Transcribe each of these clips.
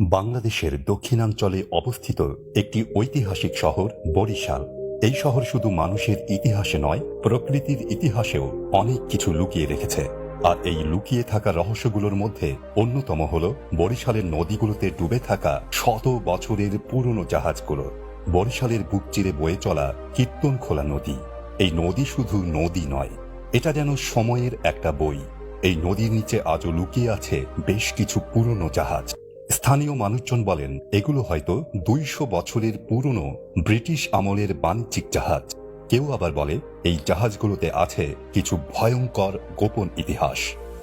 বাংলাদেশের দক্ষিণাঞ্চলে অবস্থিত একটি ঐতিহাসিক শহর বরিশাল। এই শহর শুধু মানুষের ইতিহাসে নয়, প্রকৃতির ইতিহাসেও অনেক কিছু লুকিয়ে রেখেছে। আর এই লুকিয়ে থাকা রহস্যগুলোর মধ্যে অন্যতম হল বরিশালের নদীগুলোতে ডুবে থাকা শত বছরের পুরনো জাহাজগুলো। বরিশালের বুক চিরে বয়ে চলা কীর্তন খোলা নদী। এই নদী শুধু নদী নয়, এটা যেন সময়ের একটা বই। এই নদীর নিচে আজও লুকিয়ে আছে বেশ কিছু পুরনো জাহাজ। স্থানীয় মানুষজন বলেন, এগুলো হয়তো দুইশো বছরের পুরনো ব্রিটিশ আমলের বাণিজ্যিক জাহাজ। কেউ আবার বলে, এই জাহাজগুলোতে আছে কিছু ভয়ঙ্কর গোপন ইতিহাস।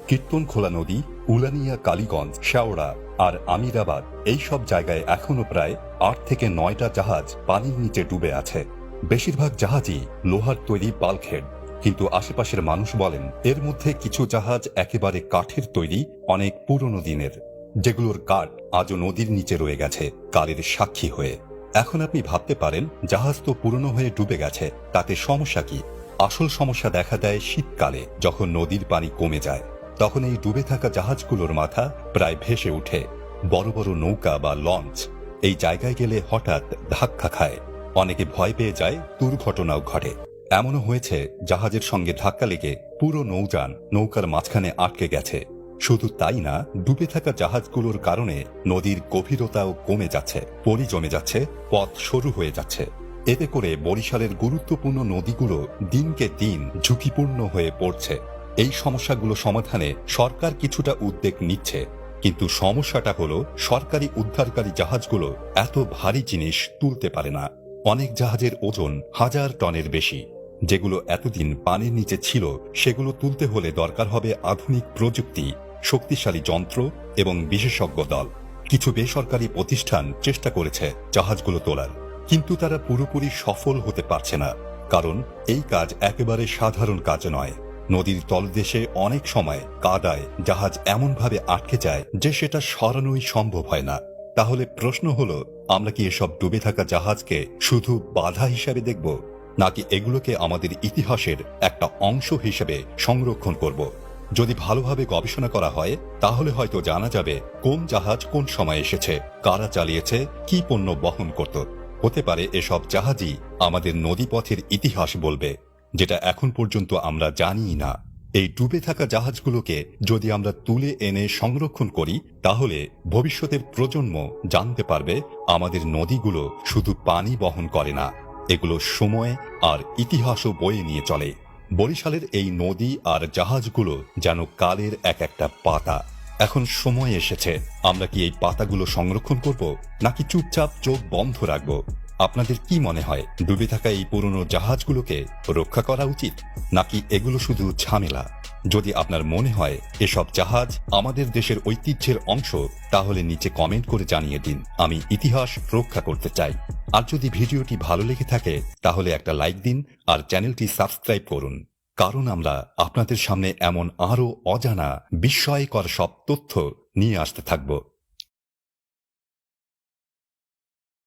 কীর্তন খোলা নদী, উলানিয়া কালীগঞ্জ, শেওড়া আর আমিরাবাদ, এই সব জায়গায় এখনও প্রায় আট থেকে নয়টা জাহাজ পানির নিচে ডুবে আছে। বেশিরভাগ জাহাজই লোহার তৈরি বাল্কহেড কিন্তু আশেপাশের মানুষ বলেন, এর মধ্যে কিছু জাহাজ একেবারে কাঠের তৈরি, অনেক পুরনো দিনের। যেগুলোর কাঠ আজও নদীর নিচে রয়ে গেছে, কালের সাক্ষী হয়ে। এখন আপনি ভাবতে পারেন, জাহাজ তো পুরনো হয়ে ডুবে গেছে, তাতে সমস্যা কি? আসল সমস্যা দেখা দেয় শীতকালে, যখন নদীর পানি কমে যায়। তখন এই ডুবে থাকা জাহাজগুলোর মাথা প্রায় ভেসে ওঠে। বড় বড় নৌকা বা লঞ্চ, এই জায়গায় গেলে হঠাৎ ধাক্কা খায়। অনেকে ভয় পেয়ে যায়, দুর্ঘটনাও ঘটে। এমনও হয়েছে, জাহাজের সঙ্গে ধাক্কা লেগে পুরো নৌযান নৌকার মাঝখানে আটকে গেছে। শুধু তাই না, ডুবে থাকা জাহাজগুলোর কারণে নদীর গভীরতাও কমে যাচ্ছে পরি জমে যাচ্ছে, পথ সরু হয়ে যাচ্ছে। এতে করে বরিশালের গুরুত্বপূর্ণ নদীগুলো দিনকে দিন ঝুঁকিপূর্ণ হয়ে পড়ছে। এই সমস্যাগুলো সমাধানে সরকার কিছুটা উদ্যোগ নিচ্ছে, কিন্তু সমস্যাটা হলো সরকারি উদ্ধারকারী জাহাজগুলো এত ভারী জিনিস তুলতে পারে না। অনেক জাহাজের ওজন হাজার টনের বেশি। যেগুলো এতদিন পানির নিচে ছিল, সেগুলো তুলতে হলে দরকার হবে আধুনিক প্রযুক্তি। শক্তিশালী যন্ত্র এবং বিশেষজ্ঞ দল। কিছু বেসরকারি প্রতিষ্ঠান চেষ্টা করেছে জাহাজগুলো তোলার। কিন্তু তারা পুরোপুরি সফল হতে পারছে না। কারণ এই কাজ একেবারে সাধারণ কাজ নয়। নদীর তলদেশে অনেক সময় কাদায় জাহাজ এমনভাবে আটকে যায় যে সেটা সরানোই সম্ভব হয় না। তাহলে প্রশ্ন হলো, আমরা কি এসব ডুবে থাকা জাহাজকে শুধু বাধা হিসাবে দেখব? নাকি এগুলোকে আমাদের ইতিহাসের একটা অংশ হিসেবে সংরক্ষণ করব? যদি ভালোভাবে গবেষণা করা হয়, তাহলে হয়তো জানা যাবে কোন জাহাজ কোন সময় এসেছে, কারা চালিয়েছে, কি পণ্য বহন করত। হতে পারে এসব জাহাজই আমাদের নদীপথের ইতিহাস বলবে, যেটা এখন পর্যন্ত আমরা জানিই না। এই ডুবে থাকা জাহাজগুলোকে যদি আমরা তুলে এনে সংরক্ষণ করি, তাহলে ভবিষ্যতের প্রজন্ম জানতে পারবে আমাদের নদীগুলো শুধু পানি বহন করে না, এগুলো সময় আর ইতিহাসও বয়ে নিয়ে চলে। বরিশালের এই নদী আর জাহাজগুলো যেন কালের এক একটা পাতা। এখন সময় এসেছে। আমরা কি এই পাতাগুলো সংরক্ষণ করব, নাকি চুপচাপ চোখ বন্ধ রাখব? আপনাদের কি মনে হয়, ডুবে থাকা এই পুরনো জাহাজগুলোকে রক্ষা করা উচিত, নাকি এগুলো শুধু ঝামেলা? যদি আপনার মনে হয়, এসব জাহাজ আমাদের দেশের ঐতিহ্যের অংশ, তাহলে নিচে কমেন্ট করে জানিয়ে দিন, আমি ইতিহাস রক্ষা করতে চাই। আর যদি ভিডিওটি ভালো লেগে থাকে, তাহলে একটা লাইক দিন, আর চ্যানেলটি সাবস্ক্রাইব করুন। কারণ আমরা আপনাদের সামনে এমন আরও অজানা, বিস্ময়কর সব তথ্য নিয়ে আসতে থাকব।